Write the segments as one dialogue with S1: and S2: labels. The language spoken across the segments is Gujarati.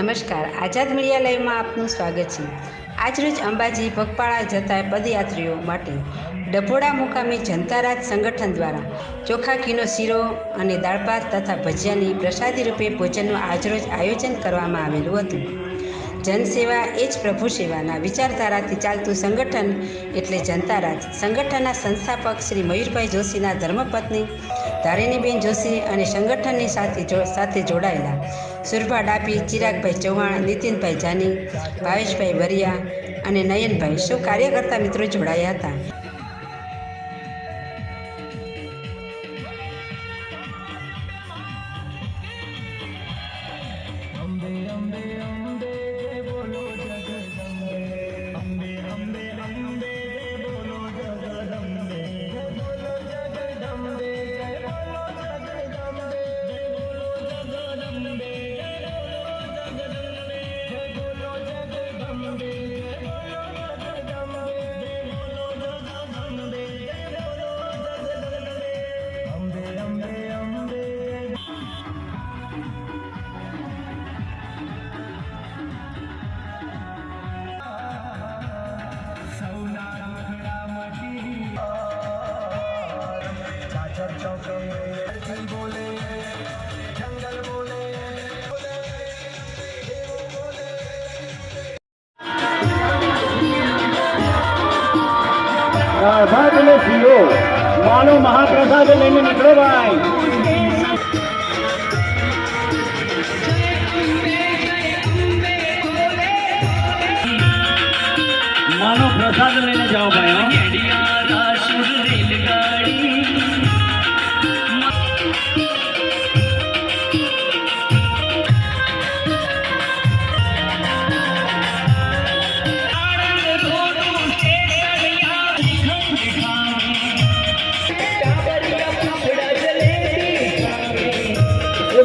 S1: આઝાદ મીડિયા લાઈવમાં આપનું સ્વાગત છે. આજરોજ અંબાજી પગપાળા જતા પદયાત્રીઓ માટે ડભોડા મુકામે જનતારાજ સંગઠન દ્વારા ચોખા કિનો શીરો અને દાળભાત તથા ભજીયાની પ્રસાદી રૂપે ભોજનનું આજરોજ આયોજન કરવામાં આવેલું હતું. જનસેવા એ જ પ્રભુ સેવાના વિચારધારાથી ચાલતું સંગઠન એટલે જનતારાજ. સંગઠનના સંસ્થાપક શ્રી મયુરભાઈ જોશીના ધર્મપત્ની ધારિણીબેન જોશી અને સંગઠનની સાથે સાથે જોડાયેલા સુરભા ડાપી, ચિરાગભાઈ ચૌહાણ, નીતિનભાઈ જાની, ભાવેશભાઈ વરિયા અને નયનભાઈ સૌ કાર્યકર્તા મિત્રો જોડાયા હતા?
S2: ભાગ અને શીરો માનો મહાપ્રસાદ લઈને નીકળો ભાઈ માનો પ્રસાદ લઈને જાઓ ભાઈ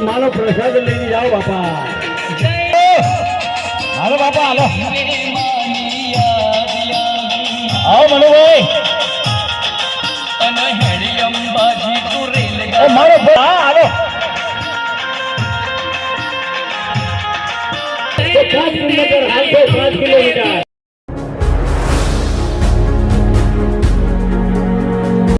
S2: માનો પ્રસાદ લઈને જાઓ બાપા. હાલો બાપા હાલો. આવો મનુભાઈ. પાંચ કિલોમીટર આઠસો પાંચ કિલોમીટર.